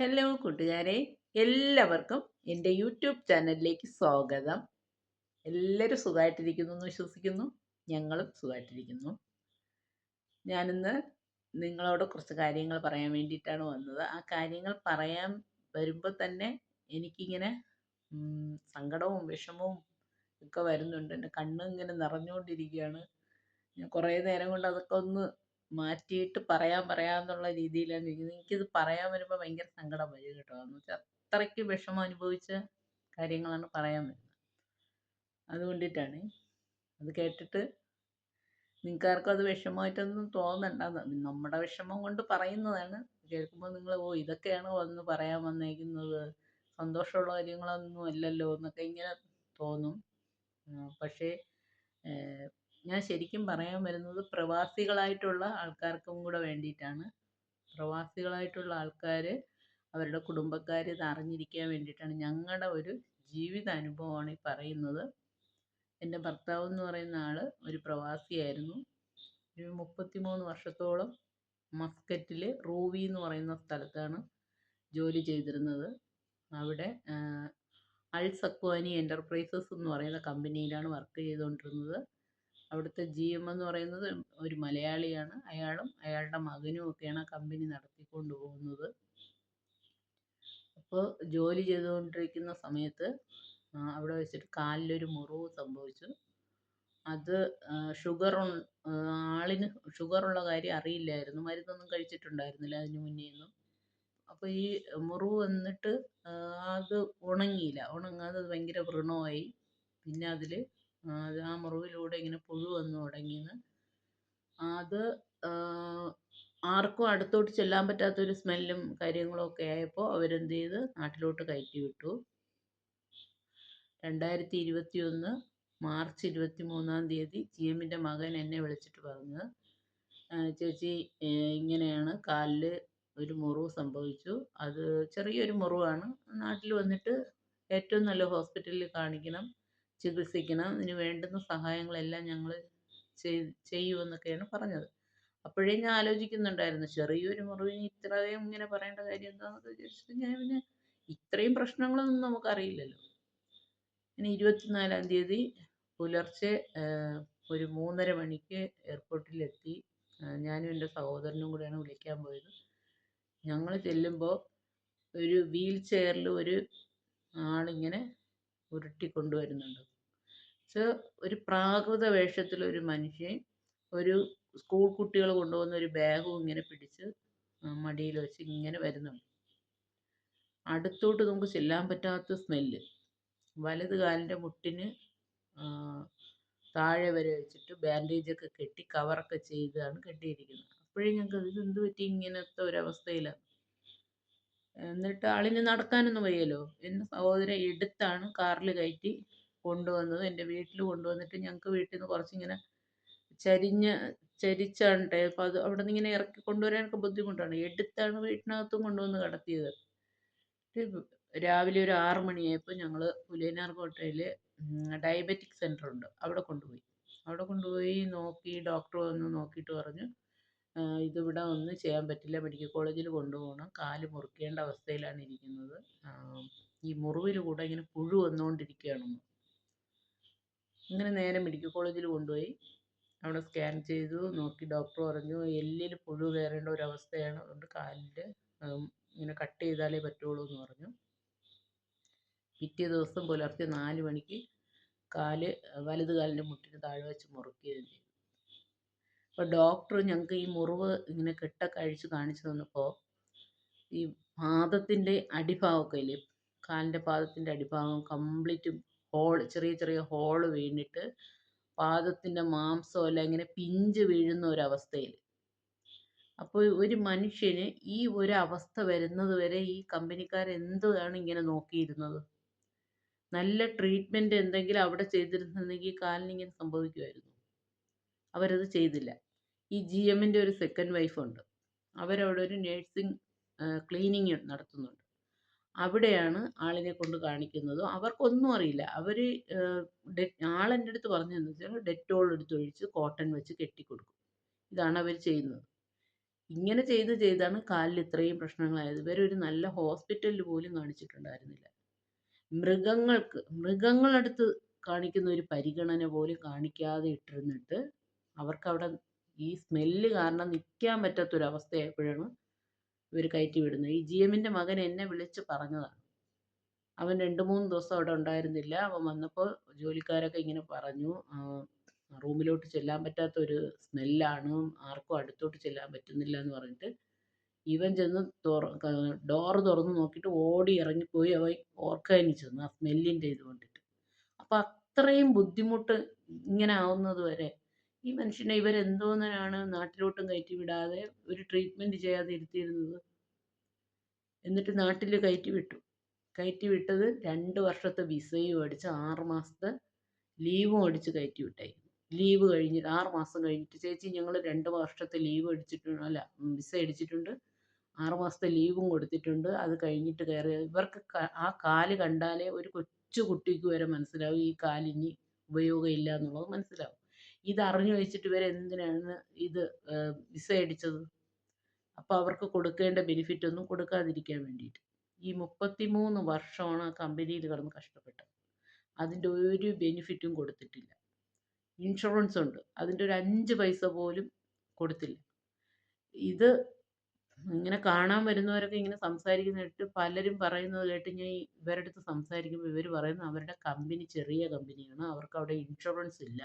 Hello കൂട്ടുകാരെ. എല്ലാവർക്കും എന്റെ യൂട്യൂബ് ചാനലിലേക്ക് സ്വാഗതം. എല്ലാവരും സുഖമായിട്ടിരിക്കുന്നു എന്ന് വിശ്വസിക്കുന്നു. ഞങ്ങളും സുഖമായിട്ടിരിക്കുന്നു. ഞാനിന്ന് നിങ്ങളോട് കുറച്ച് കാര്യങ്ങൾ പറയാൻ വേണ്ടിയിട്ടാണ് വന്നത്. ആ കാര്യങ്ങൾ പറയാൻ വരുമ്പോൾ തന്നെ എനിക്കിങ്ങനെ സങ്കടവും വിഷമവും ഒക്കെ വരുന്നുണ്ട്. എന്റെ കണ്ണ് ഇങ്ങനെ നിറഞ്ഞുകൊണ്ടിരിക്കുകയാണ്. ഞാൻ കുറേ നേരം കൊണ്ട് അതൊക്കെ ഒന്ന് മാറ്റിയിട്ട് പറയാൻ പറയാന്നുള്ള രീതിയിലാണ് ഇരിക്കുന്നത്. എനിക്കിത് പറയാൻ വരുമ്പോൾ ഭയങ്കര സങ്കടം വരും കേട്ടോ. എന്ന് വെച്ചാൽ അത്രയ്ക്ക് വിഷമം അനുഭവിച്ച കാര്യങ്ങളാണ് പറയാൻ വരുന്നത്. അതുകൊണ്ടിട്ടാണ്. അത് കേട്ടിട്ട് നിങ്ങൾക്ക് ആർക്കും അത് വിഷമമായിട്ടൊന്നും തോന്നണ്ട. നമ്മുടെ വിഷമം കൊണ്ട് പറയുന്നതാണ്. കേൾക്കുമ്പോൾ നിങ്ങൾ ഓ ഇതൊക്കെയാണ് വന്ന് പറയാൻ വന്നേക്കുന്നത്? സന്തോഷമുള്ള കാര്യങ്ങളൊന്നും അല്ലല്ലോ എന്നൊക്കെ ഇങ്ങനെ തോന്നും. പക്ഷേ ഞാൻ ശരിക്കും പറയാൻ വരുന്നത് പ്രവാസികളായിട്ടുള്ള ആൾക്കാർക്കും കൂടെ വേണ്ടിയിട്ടാണ്. പ്രവാസികളായിട്ടുള്ള ആൾക്കാർ അവരുടെ കുടുംബക്കാർ ഇത് അറിഞ്ഞിരിക്കാൻ വേണ്ടിയിട്ടാണ് ഞങ്ങളുടെ ഒരു ജീവിത അനുഭവമാണ് ഈ പറയുന്നത്. എന്റെ ഭർത്താവ് എന്ന് പറയുന്ന ആൾ ഒരു പ്രവാസിയായിരുന്നു. ഒരു മുപ്പത്തിമൂന്ന് വർഷത്തോളം മസ്കറ്റിൽ റൂവി എന്ന് പറയുന്ന സ്ഥലത്താണ് ജോലി ചെയ്തിരുന്നത്. അവിടെ അൽ സക്വാനി എന്റർപ്രൈസസ് എന്ന് പറയുന്ന കമ്പനിയിലാണ് വർക്ക് ചെയ്തുകൊണ്ടിരുന്നത് അവിടുത്തെ ജി എം എന്ന് പറയുന്നത് ഒരു മലയാളിയാണ്. അയാളും അയാളുടെ മകനും ഒക്കെയാണ് ആ കമ്പനി നടത്തിക്കൊണ്ട് പോകുന്നത് അപ്പോൾ ജോലി ചെയ്തുകൊണ്ടിരിക്കുന്ന സമയത്ത് അവിടെ വെച്ചിട്ട് കാലിലൊരു മുറിവ് സംഭവിച്ചു. അത് ഷുഗർ ആളിന് ഷുഗറുള്ള കാര്യം അറിയില്ലായിരുന്നു. മരുന്നൊന്നും കഴിച്ചിട്ടുണ്ടായിരുന്നില്ല അതിന് മുന്നേ ഒന്നും. അപ്പോൾ ഈ മുറിവ് വന്നിട്ട് അത് ഉണങ്ങിയില്ല. ഉണങ്ങാതെ അത് ഭയങ്കര വ്രണമായി. പിന്നെ അതിൽ ആ മുറിവിലൂടെ ഇങ്ങനെ പുഴു വന്നു തുടങ്ങിയെന്ന്. അത് ആർക്കും അടുത്തോട്ട് ചെല്ലാൻ പറ്റാത്തൊരു സ്മെല്ലും കാര്യങ്ങളും ഒക്കെ ആയപ്പോൾ അവരെന്ത് ചെയ്ത് നാട്ടിലോട്ട് കയറ്റി വിട്ടു. രണ്ടായിരത്തി ഇരുപത്തി ഒന്ന് മാർച്ച് ഇരുപത്തി മൂന്നാം തീയതി ജി എമ്മിന്റെ മകൻ എന്നെ വിളിച്ചിട്ട് പറഞ്ഞു "ആ, ചേച്ചി ഇങ്ങനെയാണ് കാലിൽ ഒരു മുറിവ് സംഭവിച്ചു. അത് ചെറിയൊരു മുറിവാണ്. നാട്ടിൽ വന്നിട്ട് ഏറ്റവും നല്ല ഹോസ്പിറ്റലിൽ കാണിക്കണം. ചികിത്സിക്കണം. ഇതിന് വേണ്ടുന്ന സഹായങ്ങളെല്ലാം ഞങ്ങൾ ചെയ്യുമെന്നൊക്കെയാണ് പറഞ്ഞത്. അപ്പോഴേ ഞാൻ ആലോചിക്കുന്നുണ്ടായിരുന്നു ചെറിയൊരു മുറിവിന് ഇത്രയും ഇങ്ങനെ പറയേണ്ട കാര്യം എന്താണെന്നൊക്കെ വിചാരിച്ചിട്ട് ഞാൻ പിന്നെ ഇത്രയും പ്രശ്നങ്ങളൊന്നും നമുക്കറിയില്ലല്ലോ. ഇനി ഇരുപത്തിനാലാം തീയതി പുലർച്ചെ ഒരു മൂന്നര മണിക്ക് എയർപോർട്ടിലെത്തി. ഞാനും എന്റെ സഹോദരനും കൂടെയാണ് വിളിക്കാൻ പോയത്. ഞങ്ങൾ ചെല്ലുമ്പോൾ ഒരു വീൽ ചെയറിൽ ഒരു ആളിങ്ങനെ ഉരുട്ടി കൊണ്ടുവരുന്നുണ്ട്. പക്ഷേ ഒരു പ്രാകൃത വേഷത്തിൽ ഒരു മനുഷ്യൻ ഒരു സ്കൂൾ കുട്ടികൾ കൊണ്ടുപോകുന്ന ഒരു ബാഗും ഇങ്ങനെ പിടിച്ച് മടിയിൽ വെച്ച് ഇങ്ങനെ വരുന്നുണ്ട്. അടുത്തോട്ട് നമുക്ക് ചെല്ലാൻ പറ്റാത്ത സ്മെല്ല്. വലത് കാലിന്റെ മുട്ടിന് താഴെ വരെ വെച്ചിട്ട് ബാൻഡേജൊക്കെ കെട്ടി കവറൊക്കെ ചെയ്താണ് കെട്ടിയിരിക്കുന്നത്. അപ്പോഴേ ഞങ്ങൾക്ക് ഇത് എന്ത് പറ്റി ഇങ്ങനത്തെ ഒരവസ്ഥയിലാണ് എന്നിട്ട് ആളിന് നടക്കാനൊന്നും വയ്യല്ലോ? എന്റെ സഹോദരൻ എടുത്താണ് കാറിൽ കയറ്റി കൊണ്ടുവന്നത്. എന്റെ വീട്ടിൽ കൊണ്ടുവന്നിട്ട് ഞങ്ങൾക്ക് വീട്ടിൽ നിന്ന് കുറച്ചിങ്ങനെ ചരിഞ്ഞ് ചരിച്ചാണ് അപ്പോൾ അത് അവിടെ നിന്ന് ഇങ്ങനെ ഇറക്കി കൊണ്ടുവരാനൊക്കെ ബുദ്ധിമുട്ടാണ്. എടുത്താണ് വീട്ടിനകത്തും കൊണ്ടുവന്ന് കിടത്തിയത്. രാവിലെ ഒരു ആറ് മണിയായപ്പോൾ ഞങ്ങൾ പുലിയനാർ കോട്ടയിൽ ഡയബറ്റിക് സെന്റർ ഉണ്ട് അവിടെ കൊണ്ടുപോയി. അവിടെ കൊണ്ടുപോയി നോക്കി ഡോക്ടർ വന്ന് നോക്കിയിട്ട് പറഞ്ഞു "ആ, ഇതിവിടെ ഒന്നും ചെയ്യാൻ പറ്റില്ല. മെഡിക്കൽ കോളേജിൽ കൊണ്ടുപോകണം. കാൽ മുറിക്കേണ്ട അവസ്ഥയിലാണ് ഇരിക്കുന്നത്. ഈ മുറിവിൽ കൂടെ ഇങ്ങനെ പുഴു വന്നുകൊണ്ടിരിക്കുകയാണെന്ന് ഇങ്ങനെ നേരെ മെഡിക്കൽ കോളേജിൽ കൊണ്ടുപോയി. അവിടെ സ്കാൻ ചെയ്തു നോക്കി. ഡോക്ടർ പറഞ്ഞു എല്ലിൽ പുഴു കയറേണ്ട ഒരു അവസ്ഥയാണ് അതുകൊണ്ട് കാലിന്റെ ഇങ്ങനെ കട്ട് ചെയ്താലേ പറ്റുള്ളൂ എന്ന് പറഞ്ഞു. പിറ്റേ ദിവസം പുലർച്ചെ നാല് മണിക്ക് കാൽ വലത് കാലിന്റെ മുട്ടിന് താഴെ വെച്ച് മുറുക്കുകയും ചെയ്തു. അപ്പോൾ ഡോക്ടർ ഞങ്ങൾക്ക് ഈ മുറിവ് ഇങ്ങനെ കെട്ടൊക്കെ അഴിച്ച് കാണിച്ചു തന്നപ്പോൾ ഈ പാദത്തിന്റെ അടിഭാഗമൊക്കെ ഇല്ലേ? കാലിന്റെ പാദത്തിന്റെ അടിഭാഗം കംപ്ലീറ്റ് ഹോൾ ചെറിയ ചെറിയ ഹോൾ വീണിട്ട് പാദത്തിന്റെ മാംസം എല്ലാം ഇങ്ങനെ പിഞ്ച് വീഴുന്ന ഒരവസ്ഥയിൽ അപ്പോൾ ഒരു മനുഷ്യന് ഈ ഒരു അവസ്ഥ വരുന്നത് വരെ ഈ കമ്പനിക്കാർ എന്താണ് ഇങ്ങനെ നോക്കിയിരുന്നത്? നല്ല ട്രീറ്റ്മെന്റ് എന്തെങ്കിലും അവിടെ ചെയ്തിരുന്നെങ്കിൽ കാലിന് ഇങ്ങനെ സംഭവിക്കുമായിരുന്നു. അവരത് ചെയ്തില്ല. ഈ ജി എമ്മിന്റെ ഒരു സെക്കൻഡ് വൈഫുണ്ട്. അവരവിടെ ഒരു നേഴ്സിംഗ് ക്ലീനിങ് നടത്തുന്നുണ്ട്. അവിടെയാണ് ആളിനെ കൊണ്ട് കാണിക്കുന്നത്. അവർക്കൊന്നും അറിയില്ല. അവർ ആളെന്റെ അടുത്ത് പറഞ്ഞതെന്ന് വെച്ചാൽ ഡെറ്റോൾ എടുത്ത് ഒഴിച്ച് കോട്ടൺ വെച്ച് കെട്ടിക്കൊടുക്കും. ഇതാണ് അവർ ചെയ്യുന്നത്. ഇങ്ങനെ ചെയ്ത് ചെയ്താണ് കാലിൽ ഇത്രയും പ്രശ്നങ്ങളായത്. ഇവരൊരു നല്ല ഹോസ്പിറ്റലിൽ പോലും കാണിച്ചിട്ടുണ്ടായിരുന്നില്ല. മൃഗങ്ങൾക്ക് മൃഗങ്ങളടുത്ത് കാണിക്കുന്ന ഒരു പരിഗണന പോലും കാണിക്കാതെ ഇട്ടിരുന്നിട്ട് അവർക്കവിടെ ഈ സ്മെല്ല് കാരണം നിൽക്കാൻ പറ്റാത്തൊരവസ്ഥയായപ്പോഴാണ് ഇവർ കയറ്റി വിടുന്നത് ഈ ജി എമ്മിന്റെ മകൻ എന്നെ വിളിച്ച് പറഞ്ഞതാണ് അവൻ രണ്ട് മൂന്ന് ദിവസം അവിടെ ഉണ്ടായിരുന്നില്ല. അവൻ വന്നപ്പോൾ ജോലിക്കാരൊക്കെ ഇങ്ങനെ പറഞ്ഞു റൂമിലോട്ട് ചെല്ലാൻ പറ്റാത്ത ഒരു സ്മെല്ലാണ് ആർക്കും അടുത്തോട്ട് ചെല്ലാൻ പറ്റുന്നില്ല എന്ന് പറഞ്ഞിട്ട് ഇവൻ ചെന്ന് തുറ ഡോറ് തുറന്ന് നോക്കിയിട്ട് ഓടി ഇറങ്ങിപ്പോയി അവൻ ഓർക്കാനി ചെന്നു ആ സ്മെല്ലിന്റെ ഇത് കൊണ്ടിട്ട്. അപ്പം അത്രയും ബുദ്ധിമുട്ട് ഇങ്ങനെ ആവുന്നത് വരെ ഈ മനുഷ്യനെ ഇവരെന്തോന്നിനാണ് നാട്ടിലോട്ടും കയറ്റി വിടാതെ ഒരു ട്രീറ്റ്മെന്റ് ചെയ്യാതെ ഇരുത്തിയിരുന്നത്. എന്നിട്ട് നാട്ടിൽ കയറ്റി വിട്ടു കയറ്റി വിട്ടത് രണ്ട് വർഷത്തെ വിസയും അടിച്ച് ആറ് മാസത്തെ ലീവും അടിച്ച് കയറ്റി വിട്ടായിരുന്നു ലീവ് കഴിഞ്ഞിട്ട് ആറ് മാസം കഴിഞ്ഞിട്ട് ചേച്ചി ഞങ്ങൾ രണ്ട് വർഷത്തെ ലീവ് അടിച്ചിട്ടുണ്ട് അല്ല വിസ അടിച്ചിട്ടുണ്ട്. ആറ് മാസത്തെ ലീവും കൊടുത്തിട്ടുണ്ട്. അത് കഴിഞ്ഞിട്ട് കയറി ഇവർക്ക് ആ കാൽ കണ്ടാലേ ഒരു കൊച്ചു കുട്ടിക്ക് വരെ മനസ്സിലാവും. ഈ കാലിനി ഉപയോഗമില്ല എന്നുള്ളത് മനസ്സിലാവും. ഇത് അറിഞ്ഞു വെച്ചിട്ട് ഇവരെന്തിനാണ് ഇത് വിസ അടിച്ചത് അപ്പോൾ അവർക്ക് കൊടുക്കേണ്ട ബെനിഫിറ്റ് ഒന്നും കൊടുക്കാതിരിക്കാൻ വേണ്ടിയിട്ട്. ഈ മുപ്പത്തിമൂന്ന് വർഷമാണ് ആ കമ്പനിയിൽ കിടന്ന് കഷ്ടപ്പെട്ടത്. അതിന്റെ ഒരു ബെനിഫിറ്റും കൊടുത്തിട്ടില്ല. ഇൻഷുറൻസ് ഉണ്ട്. അതിന്റെ ഒരു അഞ്ച് പൈസ പോലും കൊടുത്തില്ല. ഇത് ഇങ്ങനെ കാണാൻ വരുന്നവരൊക്കെ ഇങ്ങനെ സംസാരിക്കുന്ന പലരും പറയുന്നത് കേട്ട് ഞാൻ ഇവരുടെ അടുത്ത് സംസാരിക്കുമ്പോൾ ഇവർ പറയുന്നത് അവരുടെ കമ്പനി ചെറിയ കമ്പനിയാണ്. അവർക്ക് അവിടെ ഇൻഷുറൻസ് ഇല്ല.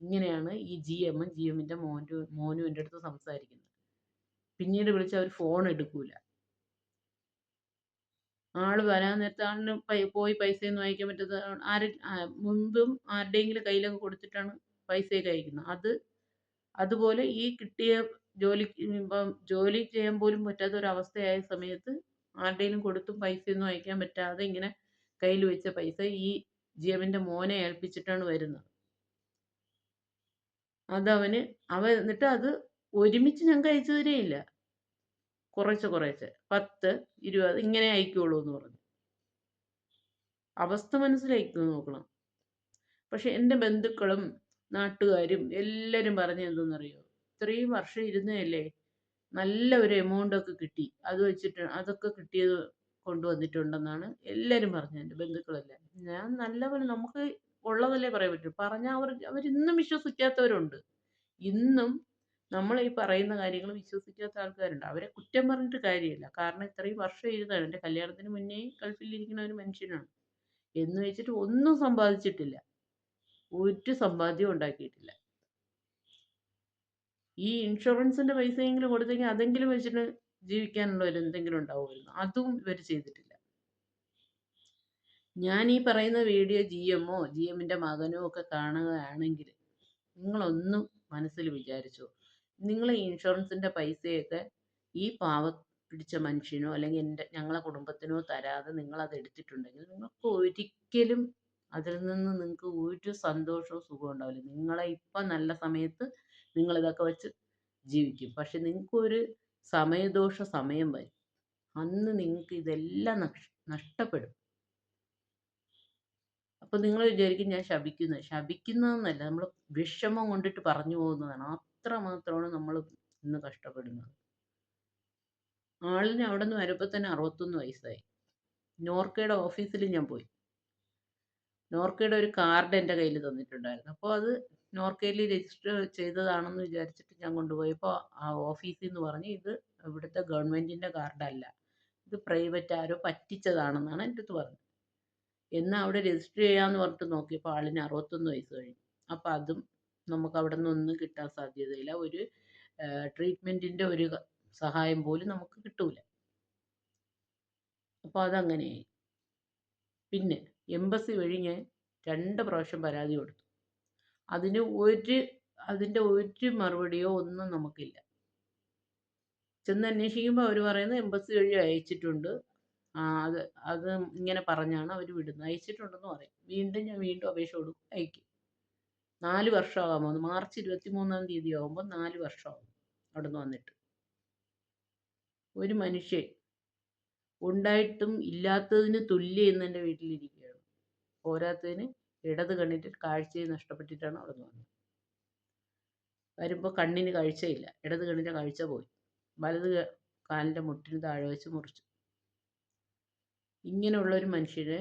ഇങ്ങനെയാണ് ഈ ജി എമ്മും ജി എമ്മിന്റെ മോന്റെ മോനും എന്റെ അടുത്ത് സംസാരിക്കുന്നത്. പിന്നീട് വിളിച്ച് അവർ ഫോൺ എടുക്കൂല. ആൾ വരാൻ നേരത്ത് ആളിന് പോയി പൈസയൊന്നും അയക്കാൻ പറ്റാത്ത ആര് മുൻപും ആരുടെയെങ്കിലും കയ്യിലൊക്കെ കൊടുത്തിട്ടാണ് പൈസയൊക്കെ അയക്കുന്നത്. അത് അതുപോലെ ഈ കിട്ടിയ ജോലി ജോലി ചെയ്യാൻ പോലും പറ്റാത്ത ഒരു അവസ്ഥയായ സമയത്ത് ആരുടെയും കൊടുത്തും പൈസയൊന്നും അയക്കാൻ പറ്റാതെ ഇങ്ങനെ കയ്യിൽ വെച്ച പൈസ ഈ ജി എമ്മിന്റെ മോനെ ഏൽപ്പിച്ചിട്ടാണ് വരുന്നത്. അതവന് അവൻ എന്നിട്ട് അത് ഒരുമിച്ച് ഞാൻ കഴിച്ചു തരികയില്ല കുറേശ്ശെ കുറേശ്ശെ പത്ത് ഇരുപത് ഇങ്ങനെ അയക്കുള്ളൂ എന്ന് പറഞ്ഞു. അവസ്ഥ മനസ്സിലാക്കി നോക്കണം. പക്ഷെ എന്റെ ബന്ധുക്കളും നാട്ടുകാരും എല്ലാവരും പറഞ്ഞു എന്തെന്നറിയോ? ഇത്രയും വർഷം ഇരുന്നതല്ലേ? നല്ല ഒരു എമൗണ്ട് ഒക്കെ കിട്ടി. അത് വെച്ചിട്ട് അതൊക്കെ കിട്ടിയത് കൊണ്ടുവന്നിട്ടുണ്ടെന്നാണ് എല്ലാവരും പറഞ്ഞത് എന്റെ ബന്ധുക്കളെല്ലാം ഞാൻ നല്ലപോലെ നമുക്ക് ഉള്ളതല്ലേ പറയാൻ പറ്റൂ. പറഞ്ഞാൽ അവർ അവരിന്നും വിശ്വസിക്കാത്തവരുണ്ട്. ഇന്നും നമ്മൾ ഈ പറയുന്ന കാര്യങ്ങൾ വിശ്വസിക്കാത്ത ആൾക്കാരുണ്ട്. അവരെ കുറ്റം പറഞ്ഞിട്ട് കാര്യമില്ല. കാരണം ഇത്രയും വർഷം ഇരുന്നാണ് എന്റെ കല്യാണത്തിന് മുന്നേ ഗൾഫിലിരിക്കുന്ന ഒരു മനുഷ്യനാണ്. എന്ന് വെച്ചിട്ട് ഒന്നും സമ്പാദിച്ചിട്ടില്ല. ഒരു സമ്പാദ്യം ഉണ്ടാക്കിയിട്ടില്ല. ഈ ഇൻഷുറൻസിന്റെ പൈസ പൈസയെങ്കിലും കൊടുത്തെങ്കിൽ അതെങ്കിലും വെച്ചിട്ട് ജീവിക്കാനുള്ള ഒരു എന്തെങ്കിലും ഉണ്ടാവുമായിരുന്നു. അതും ഇവർ ചെയ്തിട്ടില്ല. ഞാൻ ഈ പറയുന്ന വീഡിയോ ജി എമ്മോ ജി എമ്മിന്റെ മകനോ ഒക്കെ കാണുകയാണെങ്കിൽ നിങ്ങളൊന്നും മനസ്സിൽ വിചാരിച്ചോ? നിങ്ങൾ ഇൻഷുറൻസിന്റെ പൈസയൊക്കെ ഈ പാവ പിടിച്ച മനുഷ്യനോ അല്ലെങ്കിൽ എന്റെ ഞങ്ങളെ കുടുംബത്തിനോ തരാതെ നിങ്ങളത് എടുത്തിട്ടുണ്ടെങ്കിൽ നിങ്ങൾക്ക് ഒരിക്കലും അതിൽ നിന്ന് നിങ്ങൾക്ക് ഒരു സന്തോഷവും സുഖവും ഉണ്ടാവില്ല. നിങ്ങളെ ഇപ്പം നല്ല സമയത്ത് നിങ്ങളിതൊക്കെ വെച്ച് ജീവിക്കും. പക്ഷെ നിങ്ങൾക്കൊരു സമയദോഷ സമയം വരും. അന്ന് നിങ്ങൾക്ക് ഇതെല്ലാം നഷ്ടപ്പെടും. അപ്പോൾ നിങ്ങൾ വിചാരിക്കും ഞാൻ ശപിക്കുന്നത്. ശപിക്കുന്നതെന്നല്ല നമ്മൾ വിഷമം കൊണ്ടിട്ട് പറഞ്ഞു പോകുന്നതാണ്. അത്രമാത്രമാണ് നമ്മൾ ഇന്ന് കഷ്ടപ്പെടുന്നത്. ആളിന് അവിടെ നിന്ന് വരുമ്പോൾ തന്നെ അറുപത്തൊന്ന് വയസ്സായി. നോർക്കയുടെ ഓഫീസിൽ ഞാൻ പോയി. നോർക്കയുടെ ഒരു കാർഡ് എന്റെ കയ്യിൽ തന്നിട്ടുണ്ടായിരുന്നു. അപ്പോൾ അത് നോർക്കയിൽ രജിസ്റ്റർ ചെയ്തതാണെന്ന് വിചാരിച്ചിട്ട് ഞാൻ കൊണ്ടുപോയപ്പോൾ ആ ഓഫീസിൽ നിന്ന് പറഞ്ഞ് ഇത് ഇവിടുത്തെ ഗവൺമെന്റിന്റെ കാർഡല്ല. ഇത് പ്രൈവറ്റ് ആരോ പറ്റിച്ചതാണെന്നാണ് എന്റെ അടുത്ത് പറഞ്ഞത്. എന്നാൽ അവിടെ രജിസ്റ്റർ ചെയ്യാമെന്ന് പറഞ്ഞിട്ട് നോക്കിയപ്പോൾ ആളിന് അറുപത്തൊന്ന് വയസ്സ് കഴിഞ്ഞു. അപ്പോൾ അതും നമുക്ക് അവിടെ നിന്നൊന്നും കിട്ടാൻ സാധ്യതയില്ല. ഒരു ട്രീറ്റ്മെന്റിന്റെ ഒരു സഹായം പോലും നമുക്ക് കിട്ടൂല. അപ്പോൾ അതങ്ങനെയായി. പിന്നെ എംബസി വഴി ഞാൻ രണ്ട് പ്രാവശ്യം പരാതി കൊടുത്തു. അതിന് ഒരു അതിന്റെ ഒരു മറുപടിയോ ഒന്നും നമുക്കില്ല. ചെന്ന് അന്വേഷിക്കുമ്പോൾ അവർ പറയുന്നത് എംബസി വഴി അയച്ചിട്ടുണ്ട്. അത് അത് ഇങ്ങനെ പറഞ്ഞാണ് അവർ വിടുന്നത്. അയച്ചിട്ടുണ്ടെന്ന് പറയും. വീണ്ടും ഞാൻ വീണ്ടും അപേക്ഷ കൊടുക്കും. അയക്കും. നാല് വർഷമാകാമോ? മാർച്ച് ഇരുപത്തി മൂന്നാം തീയതി ആകുമ്പോൾ നാല് വർഷമാകും അവിടെ നിന്ന് വന്നിട്ട്. ഒരു മനുഷ്യൻ ഉണ്ടായിട്ടും ഇല്ലാത്തതിന് തുല്യം ഇന്ന് എന്റെ വീട്ടിലിരിക്കുകയാണ്. പോരാത്തതിന് ഇടത് കണ്ണിട്ട് കാഴ്ചയെ നഷ്ടപ്പെട്ടിട്ടാണ് അവിടെ നിന്ന് വന്നത്. വരുമ്പോൾ കണ്ണിന് കാഴ്ചയില്ല. ഇടത് കണ്ണിന്റെ കാഴ്ച പോയി. വലത് കാലിന്റെ മുട്ടിന് താഴെ വെച്ച് മുറിച്ചു. ഇങ്ങനെയുള്ളൊരു മനുഷ്യരെ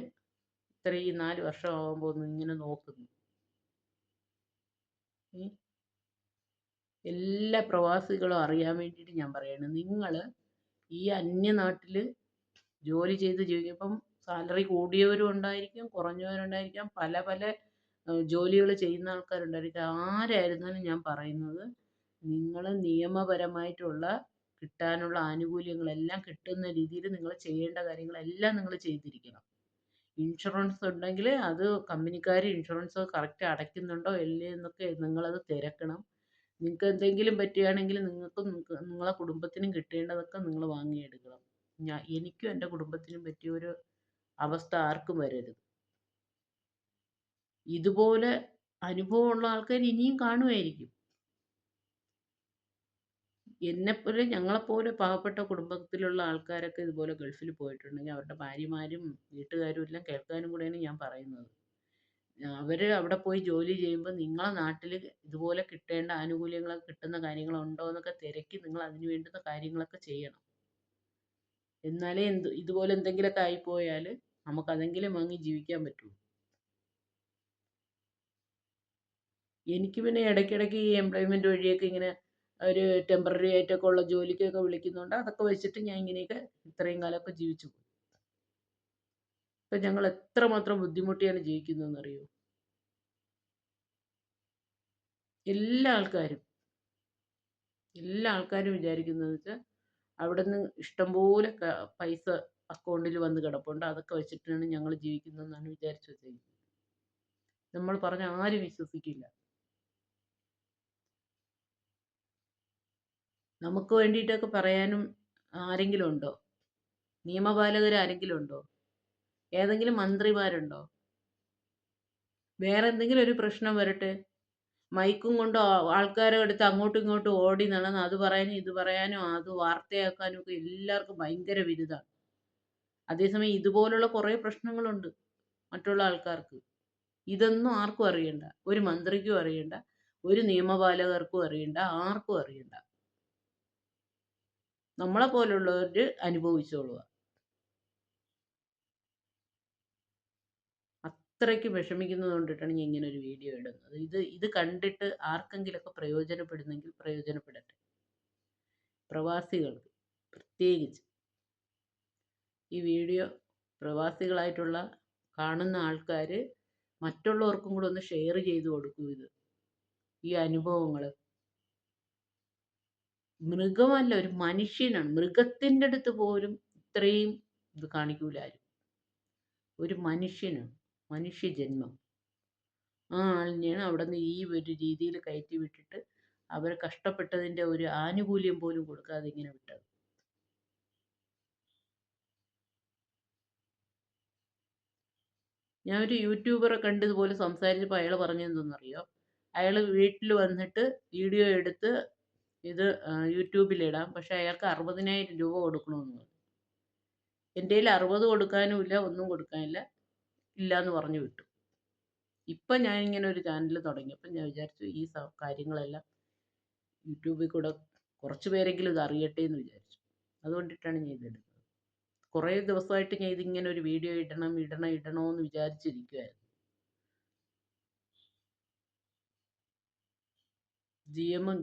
ഇത്രയും നാല് വർഷമാകുമ്പോൾ ഒന്ന് ഇങ്ങനെ നോക്കുന്നു. എല്ലാ പ്രവാസികളും അറിയാൻ വേണ്ടിയിട്ട് ഞാൻ പറയാണ് നിങ്ങൾ ഈ അന്യനാട്ടിൽ ജോലി ചെയ്ത് ജീവിക്കുമ്പം സാലറി കൂടിയവരും ഉണ്ടായിരിക്കും കുറഞ്ഞവരുണ്ടായിരിക്കാം പല പല ജോലികൾ ചെയ്യുന്ന ആൾക്കാരുണ്ടായിരിക്കും ആരായിരുന്നാലും ഞാൻ പറയുന്നത് നിങ്ങൾ നിയമപരമായിട്ടുള്ള കിട്ടാനുള്ള ആനുകൂല്യങ്ങളെല്ലാം കിട്ടുന്ന രീതിയിൽ നിങ്ങൾ ചെയ്യേണ്ട കാര്യങ്ങളെല്ലാം നിങ്ങൾ ചെയ്തിരിക്കണം. ഇൻഷുറൻസ് ഉണ്ടെങ്കിൽ അത് കമ്പനിക്കാർ ഇൻഷുറൻസ് കറക്റ്റ് അടയ്ക്കുന്നുണ്ടോ ഇല്ലേ എന്നൊക്കെ നിങ്ങളത് തിരക്കണം. നിങ്ങൾക്ക് എന്തെങ്കിലും പറ്റുകയാണെങ്കിൽ നിങ്ങൾക്കും നിങ്ങളെ കുടുംബത്തിനും കിട്ടേണ്ടതൊക്കെ നിങ്ങൾ വാങ്ങിയെടുക്കണം. ഞാൻ എനിക്കും എന്റെ കുടുംബത്തിനും പറ്റിയ ഒരു അവസ്ഥ ആർക്കും വരരുത്. ഇതുപോലെ അനുഭവമുള്ള ആൾക്കാർ ഇനിയും കാണുമായിരിക്കും. എന്നെപ്പോലെ ഞങ്ങളെപ്പോലെ പാവപ്പെട്ട കുടുംബത്തിലുള്ള ആൾക്കാരൊക്കെ ഇതുപോലെ ഗൾഫിൽ പോയിട്ടുണ്ടെങ്കിൽ അവരുടെ ഭാര്യമാരും വീട്ടുകാരും എല്ലാം കേൾക്കാനും കൂടെയാണ് ഞാൻ പറയുന്നത്. അവർ അവിടെ പോയി ജോലി ചെയ്യുമ്പോൾ നിങ്ങളെ നാട്ടിൽ ഇതുപോലെ കിട്ടേണ്ട ആനുകൂല്യങ്ങളൊക്കെ കിട്ടുന്ന കാര്യങ്ങളുണ്ടോ എന്നൊക്കെ തിരക്കി നിങ്ങൾ അതിന് വേണ്ടുന്ന കാര്യങ്ങളൊക്കെ ചെയ്യണം. എന്നാലേ എന്ത് ഇതുപോലെ എന്തെങ്കിലുമൊക്കെ ആയിപ്പോയാൽ നമുക്കതെങ്കിലും വാങ്ങി ജീവിക്കാൻ പറ്റുള്ളൂ. എനിക്ക് പിന്നെ ഇടയ്ക്കിടയ്ക്ക് ഈ എംപ്ലോയ്മെന്റ് വഴിയൊക്കെ ഇങ്ങനെ ഒരു ടെമ്പററി ആയിട്ടൊക്കെ ഉള്ള ജോലിക്കൊക്കെ വിളിക്കുന്നുണ്ട് അതൊക്കെ വെച്ചിട്ട് ഞാൻ ഇങ്ങനെയൊക്കെ ഇത്രയും കാലമൊക്കെ ജീവിച്ചു പോയി. ഇപ്പം ഞങ്ങൾ എത്രമാത്രം ബുദ്ധിമുട്ടിയാണ് ജീവിക്കുന്നതെന്ന് അറിയോ എല്ലാ ആൾക്കാരും എല്ലാ ആൾക്കാരും വിചാരിക്കുന്നത് വെച്ചാൽ അവിടെ നിന്ന് ഇഷ്ടംപോലെ പൈസ അക്കൗണ്ടിൽ വന്ന് കിടപ്പുണ്ട്. അതൊക്കെ വെച്ചിട്ടാണ് ഞങ്ങൾ ജീവിക്കുന്നതെന്നാണ് വിചാരിച്ചു വെച്ചിരിക്കുന്നത് നമ്മൾ പറഞ്ഞ ആരും വിശ്വസിക്കില്ല. നമുക്ക് വേണ്ടിയിട്ടൊക്കെ പറയാനും ആരെങ്കിലും ഉണ്ടോ? നിയമപാലകർ ആരെങ്കിലും ഉണ്ടോ ഏതെങ്കിലും മന്ത്രിമാരുണ്ടോ? വേറെ എന്തെങ്കിലും ഒരു പ്രശ്നം വരട്ടെ? മൈക്കും കൊണ്ട് ആൾക്കാരെ എടുത്ത് അങ്ങോട്ടും ഇങ്ങോട്ടും ഓടി നടന്ന് അത് പറയാനും ഇത് പറയാനും അത് വാർത്തയാക്കാനും ഒക്കെ എല്ലാവർക്കും ഭയങ്കര ബിരുദമാണ് അതേസമയം ഇതുപോലുള്ള കുറേ പ്രശ്നങ്ങളുണ്ട് മറ്റുള്ള ആൾക്കാർക്ക്. ഇതൊന്നും ആർക്കും അറിയണ്ട. ഒരു മന്ത്രിക്കും അറിയണ്ട. ഒരു നിയമപാലകർക്കും അറിയണ്ട. ആർക്കും അറിയണ്ട. നമ്മളെ പോലുള്ളവർ അനുഭവിച്ചോളുക. അത്രയ്ക്ക് വിഷമിക്കുന്നത് കൊണ്ടിട്ടാണ് ഞാൻ ഇങ്ങനെ ഒരു വീഡിയോ ഇടുന്നത്. ഇത് ഇത് കണ്ടിട്ട് ആർക്കെങ്കിലുമൊക്കെ പ്രയോജനപ്പെടുന്നെങ്കിൽ പ്രയോജനപ്പെടട്ടെ. പ്രവാസികൾക്ക് പ്രത്യേകിച്ച്. ഈ വീഡിയോ പ്രവാസികളായിട്ടുള്ള കാണുന്ന ആൾക്കാർ മറ്റുള്ളവർക്കും കൂടെ ഒന്ന് ഷെയർ ചെയ്തു കൊടുക്കൂ ഇത്. ഈ അനുഭവങ്ങൾ മൃഗമല്ല ഒരു മനുഷ്യനാണ്. മൃഗത്തിന്റെ അടുത്ത് പോലും ഇത്രയും ഇത് കാണിക്കൂല ആരും. ഒരു മനുഷ്യനാണ്. മനുഷ്യജന്മം. ആ ആളിനെയാണ് അവിടെ നിന്ന് ഈ ഒരു രീതിയിൽ കയറ്റി വിട്ടിട്ട് അവർ കഷ്ടപ്പെട്ടതിന്റെ ഒരു ആനുകൂല്യം പോലും കൊടുക്കാതെ ഇങ്ങനെ വിട്ടത്. ഞാൻ ഒരു യൂട്യൂബറെ കണ്ടതുപോലെ സംസാരിച്ചപ്പോൾ അയാൾ പറഞ്ഞതെന്തെന്നറിയോ അയാൾ വീട്ടിൽ വന്നിട്ട് വീഡിയോ എടുത്ത് ഇത് യൂട്യൂബിലിടാം. പക്ഷേ അയാൾക്ക് അറുപതിനായിരം രൂപ കൊടുക്കണമെന്ന് പറഞ്ഞു. എന്റെ കയ്യിൽ അറുപത് കൊടുക്കാനും ഇല്ല ഒന്നും കൊടുക്കാനില്ല ഇല്ല എന്ന് പറഞ്ഞു വിട്ടു. ഇപ്പം ഞാൻ ഇങ്ങനെ ഒരു ചാനൽ തുടങ്ങിയപ്പം ഞാൻ വിചാരിച്ചു ഈ കാര്യങ്ങളെല്ലാം യൂട്യൂബിൽ കൂടെ കുറച്ച് പേരെങ്കിലും ഇത് അറിയട്ടെ എന്ന് വിചാരിച്ചു. അതുകൊണ്ടിട്ടാണ് ഞാൻ ഇതെടുത്തത്. കുറേ ദിവസമായിട്ട് ഞാൻ ഇതിങ്ങനെ ഒരു വീഡിയോ ഇടണം ഇടണം ഇടണമെന്ന് വിചാരിച്ചിരിക്കുമായിരുന്നു ജി എമ്മും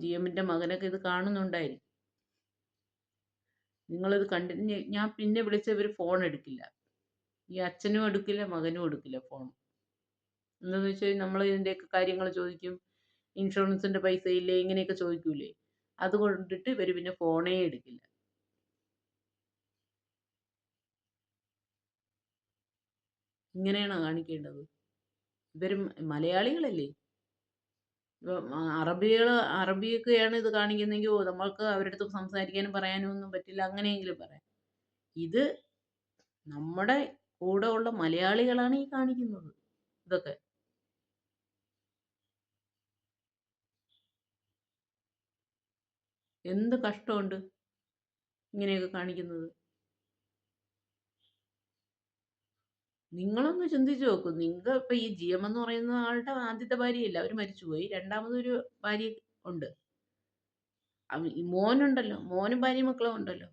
മകനൊക്കെ ഇത് കാണുന്നുണ്ടായിരിക്കും. നിങ്ങളിത് കണ്ടി ഞ- ഞാൻ പിന്നെ വിളിച്ച ഇവർ ഫോൺ എടുക്കില്ല. ഈ അച്ഛനും എടുക്കില്ല മകനും എടുക്കില്ല ഫോൺ എന്താന്ന് വെച്ചാൽ നമ്മൾ ഇതിന്റെയൊക്കെ കാര്യങ്ങൾ ചോദിക്കും. ഇൻഷുറൻസിന്റെ പൈസ ഇല്ലേ ഇങ്ങനെയൊക്കെ ചോദിക്കൂലേ? അതുകൊണ്ടിട്ട് ഇവർ പിന്നെ ഫോണേ എടുക്കില്ല. ഇങ്ങനെയാണോ കാണിക്കേണ്ടത്? ഇവർ മലയാളികളല്ലേ? അറബികൾ അറബിയൊക്കെയാണ് ഇത് കാണിക്കുന്നെങ്കിൽ ഓ നമ്മൾക്ക് അവരുടെ അടുത്ത് സംസാരിക്കാനും പറയാനും ഒന്നും പറ്റില്ല അങ്ങനെയെങ്കിലും പറയാം. ഇത് നമ്മുടെ കൂടെ ഉള്ള മലയാളികളാണ് ഈ കാണിക്കുന്നത് ഇതൊക്കെ. എന്ത് കഷ്ടമുണ്ട് ഇങ്ങനെയൊക്കെ കാണിക്കുന്നത്? നിങ്ങളൊന്ന് ചിന്തിച്ചു നോക്കൂ. നിങ്ങൾ ഇപ്പം ഈ ജി എം എന്ന് പറയുന്ന ആളുടെ ആദ്യത്തെ ഭാര്യയില്ല? അവർ മരിച്ചുപോയി. രണ്ടാമതൊരു ഭാര്യ ഉണ്ട്. മോനുണ്ടല്ലോ. മോനും ഭാര്യയും മക്കളും ഉണ്ടല്ലോ.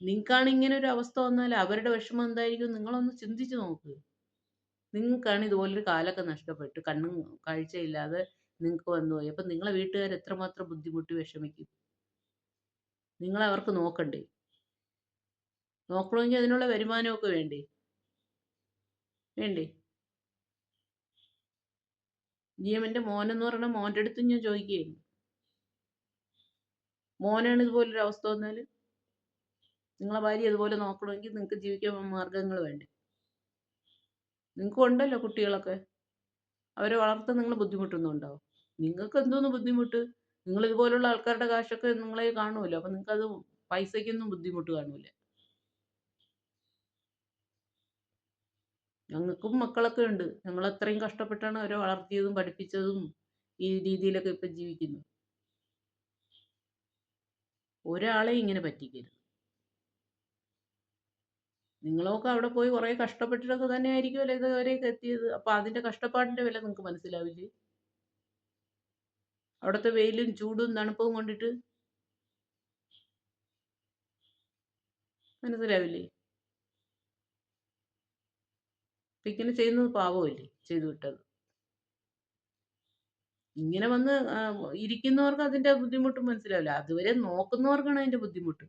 നിങ്ങൾക്കാണ് ഇങ്ങനെ ഒരു അവസ്ഥ വന്നാൽ അവരുടെ വിഷമം എന്തായിരിക്കും? നിങ്ങളൊന്ന് ചിന്തിച്ചു നോക്ക്. നിങ്ങൾക്കാണ് ഇതുപോലൊരു കാലൊക്കെ നഷ്ടപ്പെട്ടു കണ്ണും കാഴ്ചയില്ലാതെ നിങ്ങൾക്ക് വന്നു പോയി അപ്പം നിങ്ങളെ വീട്ടുകാർ എത്രമാത്രം ബുദ്ധിമുട്ടി വിഷമിക്കും? നിങ്ങൾ അവർക്ക് നോക്കണ്ടേ? നോക്കണമെങ്കിൽ അതിനുള്ള വരുമാനമൊക്കെ വേണ്ടേ? വേണ്ടേ? ജിയമ്മന്റെ മോനെന്ന് പറഞ്ഞാൽ മോന്റെ അടുത്ത് ഞാൻ ചോദിക്കുകയായിരുന്നു. മോനാണ് ഇതുപോലൊരു അവസ്ഥ വന്നാൽ നിങ്ങളെ ഭാര്യ ഇതുപോലെ നോക്കണമെങ്കിൽ നിങ്ങൾക്ക് ജീവിക്കാൻ മാർഗങ്ങൾ വേണ്ടേ? നിങ്ങൾക്ക് ഉണ്ടല്ലോ കുട്ടികളൊക്കെ. അവരെ വളർത്താൻ നിങ്ങൾ ബുദ്ധിമുട്ടുന്നുണ്ടോ? നിങ്ങൾക്ക് എന്തോന്ന് ബുദ്ധിമുട്ട്? നിങ്ങൾ ഇതുപോലുള്ള ആൾക്കാരുടെ കാശൊക്കെ നിങ്ങളെ കാണുമല്ലോ. അപ്പം അത് പൈസയ്ക്കൊന്നും ബുദ്ധിമുട്ട് കാണൂല. ഞങ്ങൾക്കും മക്കളൊക്കെ ഉണ്ട്. ഞങ്ങൾ അത്രയും കഷ്ടപ്പെട്ടാണ് അവരെ വളർത്തിയതും പഠിപ്പിച്ചതും ഈ രീതിയിലൊക്കെ ഇപ്പം ജീവിക്കുന്നത്. ഒരാളെ ഇങ്ങനെ പറ്റിക്കരുത്. നിങ്ങളൊക്കെ അവിടെ പോയി കുറേ കഷ്ടപ്പെട്ടിട്ടൊക്കെ തന്നെ ആയിരിക്കുമല്ലോ ഇതുവരെയൊക്കെ എത്തിയത്. അപ്പം അതിന്റെ കഷ്ടപ്പാടിന്റെ വില നിങ്ങൾക്ക് മനസ്സിലാവില്ലേ? അവിടുത്തെ വെയിലും ചൂടും തണുപ്പും കൊണ്ടിട്ട് മനസ്സിലാവില്ലേ? അപ്പം ഇങ്ങനെ ചെയ്യുന്നത് പാവമല്ലേ ചെയ്തു വിട്ടത്? ഇങ്ങനെ വന്ന് ഇരിക്കുന്നവർക്ക് അതിന്റെ ബുദ്ധിമുട്ട് മനസ്സിലാവില്ല. അതുവരെ നോക്കുന്നവർക്കാണ് അതിന്റെ ബുദ്ധിമുട്ട്.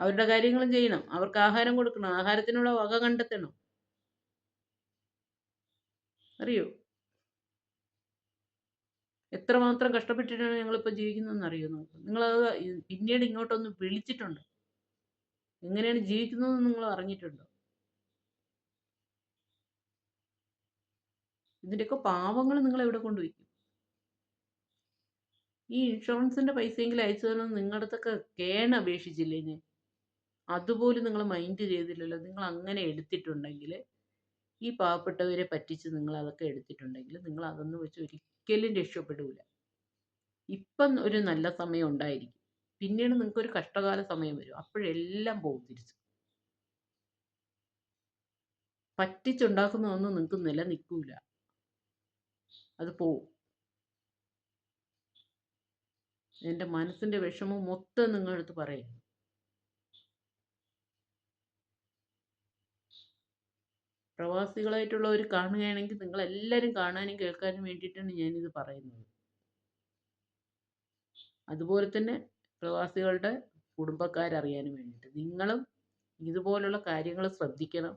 അവരുടെ കാര്യങ്ങളും ചെയ്യണം. അവർക്ക് ആഹാരം കൊടുക്കണം. ആഹാരത്തിനുള്ള വക കണ്ടെത്തണം. അറിയോ? എത്രമാത്രം കഷ്ടപ്പെട്ടിട്ടാണ് ഞങ്ങളിപ്പോൾ ജീവിക്കുന്നതെന്ന് അറിയോ നമുക്ക്? നിങ്ങളത് പിന്നീട് ഇങ്ങോട്ടൊന്ന് വിളിച്ചിട്ടുണ്ട്. എങ്ങനെയാണ് ജീവിക്കുന്നതെന്ന് നിങ്ങൾ അറിഞ്ഞിട്ടുണ്ടോ? ഇതിന്റെയൊക്കെ പാവങ്ങൾ നിങ്ങൾ എവിടെ കൊണ്ടുവയ്ക്കും? ഈ ഇൻഷുറൻസിന്റെ പൈസയെങ്കിലും അയച്ചു തരണം നിങ്ങളുടെ അടുത്തൊക്കെ കേണ അപേക്ഷിച്ചില്ലേ ഞാൻ അതുപോലും നിങ്ങൾ മൈൻഡ് ചെയ്തില്ലല്ലോ. നിങ്ങൾ അങ്ങനെ എടുത്തിട്ടുണ്ടെങ്കിൽ ഈ പാവപ്പെട്ടവരെ പറ്റിച്ച് നിങ്ങൾ അതൊക്കെ എടുത്തിട്ടുണ്ടെങ്കിൽ നിങ്ങൾ അതൊന്നും വെച്ച് ഒരിക്കലും രക്ഷപ്പെടില്ല ഇപ്പം ഒരു നല്ല സമയം ഉണ്ടായിരിക്കും. പിന്നീട് നിങ്ങൾക്ക് ഒരു കഷ്ടകാല സമയം വരും. അപ്പോഴെല്ലാം പോകും തിരിച്ചു. പറ്റിച്ചുണ്ടാക്കുന്നതൊന്നും നിങ്ങൾക്ക് നിലനിൽക്കൂല. അത് പോവും. എന്റെ മനസ്സിന്റെ വിഷമം മൊത്തം നിങ്ങളടുത്ത് പറയും. പ്രവാസികളായിട്ടുള്ളവർ കാണുകയാണെങ്കിൽ നിങ്ങൾ എല്ലാവരും കാണാനും കേൾക്കാനും വേണ്ടിയിട്ടാണ് ഞാനിത് പറയുന്നത്. അതുപോലെ തന്നെ പ്രവാസികളുടെ കുടുംബക്കാരറിയാനും വേണ്ടിയിട്ട് നിങ്ങളും ഇതുപോലുള്ള കാര്യങ്ങൾ ശ്രദ്ധിക്കണം.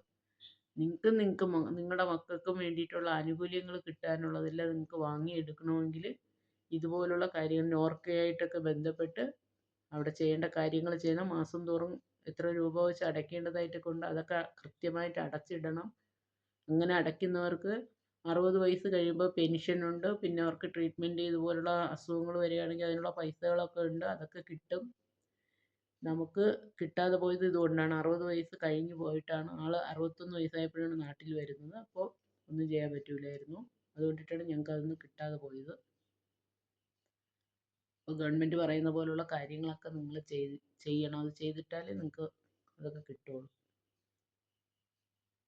നിങ്ങൾക്ക് നിങ്ങൾക്ക് നിങ്ങളുടെ മക്കൾക്കും വേണ്ടിയിട്ടുള്ള ആനുകൂല്യങ്ങൾ കിട്ടാനുള്ളതെല്ലാം നിങ്ങൾക്ക് വാങ്ങിയെടുക്കണമെങ്കിൽ ഇതുപോലുള്ള കാര്യങ്ങൾ നോർക്കയായിട്ടൊക്കെ ബന്ധപ്പെട്ട് അവിടെ ചെയ്യേണ്ട കാര്യങ്ങൾ ചെയ്യണം. മാസം തോറും എത്ര രൂപ വെച്ച് അടയ്ക്കേണ്ടതായിട്ടൊക്കെ ഉണ്ട് അതൊക്കെ കൃത്യമായിട്ട് അടച്ചിടണം. അങ്ങനെ അടയ്ക്കുന്നവർക്ക് അറുപത് വയസ്സ് കഴിയുമ്പോൾ പെൻഷനുണ്ട്. പിന്നെ അവർക്ക് ട്രീറ്റ്മെന്റ് ഇതുപോലുള്ള അസുഖങ്ങൾ വരികയാണെങ്കിൽ അതിനുള്ള പൈസകളൊക്കെ ഉണ്ട്. അതൊക്കെ കിട്ടും. നമുക്ക് കിട്ടാതെ പോയത് ഇതുകൊണ്ടാണ്. അറുപത് വയസ്സ് കഴിഞ്ഞു പോയിട്ടാണ്. ആൾ അറുപത്തൊന്ന് വയസ്സായപ്പോഴാണ് നാട്ടിൽ വരുന്നത്. അപ്പോൾ ഒന്നും ചെയ്യാൻ പറ്റൂലായിരുന്നു. അതുകൊണ്ടിട്ടാണ് ഞങ്ങൾക്ക് അതൊന്നും കിട്ടാതെ പോയത്. അപ്പോൾ ഗവൺമെന്റ് പറയുന്ന പോലുള്ള കാര്യങ്ങളൊക്കെ നിങ്ങൾ ചെയ്യണം. അത് ചെയ്തിട്ടാലേ നിങ്ങൾക്ക് അതൊക്കെ കിട്ടുള്ളൂ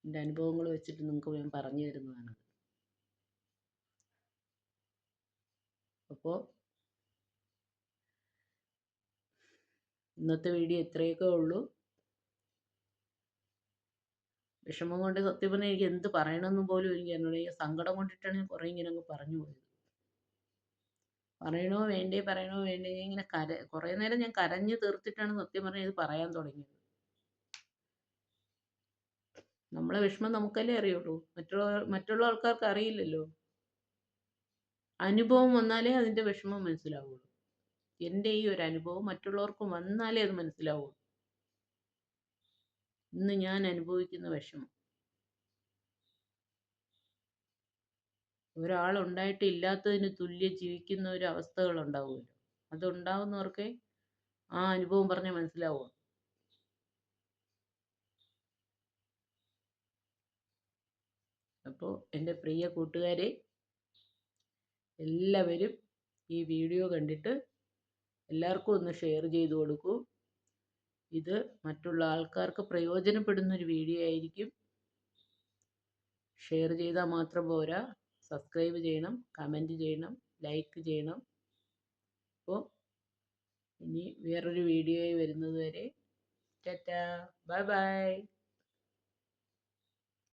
എന്റെ അനുഭവങ്ങൾ വെച്ചിട്ട് നിങ്ങൾക്ക് ഞാൻ പറഞ്ഞു തരുന്നതാണ് അപ്പോൾ ഇന്നത്തെ വീഡിയോ ഇത്രയൊക്കെ ഉള്ളൂ. വിഷമം കൊണ്ട് സത്യം പറഞ്ഞാൽ എനിക്ക് എന്ത് പറയണമെന്ന് പോലും എനിക്ക് എന്നോട് സങ്കടം കൊണ്ടിട്ടാണ് ഞാൻ കുറേ ഇങ്ങനെ അങ്ങ് പറഞ്ഞു പോയത്. പറയണോ വേണ്ടേ പറയണോ വേണ്ടേ ഇങ്ങനെ കര കുറേ നേരം ഞാൻ കരഞ്ഞു തീർത്തിട്ടാണ് സത്യം പറഞ്ഞാൽ ഇത് പറയാൻ തുടങ്ങിയത്. നമ്മളെ വിഷമം നമുക്കല്ലേ അറിയുള്ളൂ. മറ്റുള്ള മറ്റുള്ള ആൾക്കാർക്ക് അറിയില്ലല്ലോ. അനുഭവം വന്നാലേ അതിന്റെ വിഷമം മനസ്സിലാവുള്ളൂ. എന്റെ ഈ ഒരു അനുഭവം മറ്റുള്ളവർക്ക് വന്നാലേ അത് മനസ്സിലാവൂ ഇന്ന് ഞാൻ അനുഭവിക്കുന്ന വിഷമം. ഒരാളുണ്ടായിട്ട് ഇല്ലാത്തതിന് തുല്യം ജീവിക്കുന്ന ഒരു അവസ്ഥകൾ ഉണ്ടാവുമല്ലോ. അതുണ്ടാവുന്നവർക്ക് ആ അനുഭവം പറഞ്ഞ് മനസ്സിലാവുള്ളൂ. അപ്പോൾ എന്റെ പ്രിയ കൂട്ടുകാരെ എല്ലാവരും ഈ വീഡിയോ കണ്ടിട്ട് എല്ലാവർക്കും ഒന്ന് ഷെയർ ചെയ്ത് കൊടുക്കൂ. ഇത് മറ്റുള്ള ആൾക്കാർക്ക് പ്രയോജനപ്പെടുന്ന ഒരു വീഡിയോ ആയിരിക്കും. ഷെയർ ചെയ്താൽ മാത്രം പോരാ. സബ്സ്ക്രൈബ് ചെയ്യണം കമന്റ് ചെയ്യണം ലൈക്ക് ചെയ്യണം. അപ്പോൾ ഇനി വേറൊരു വീഡിയോയിൽ വരുന്നത് വരെ. Tata bye bye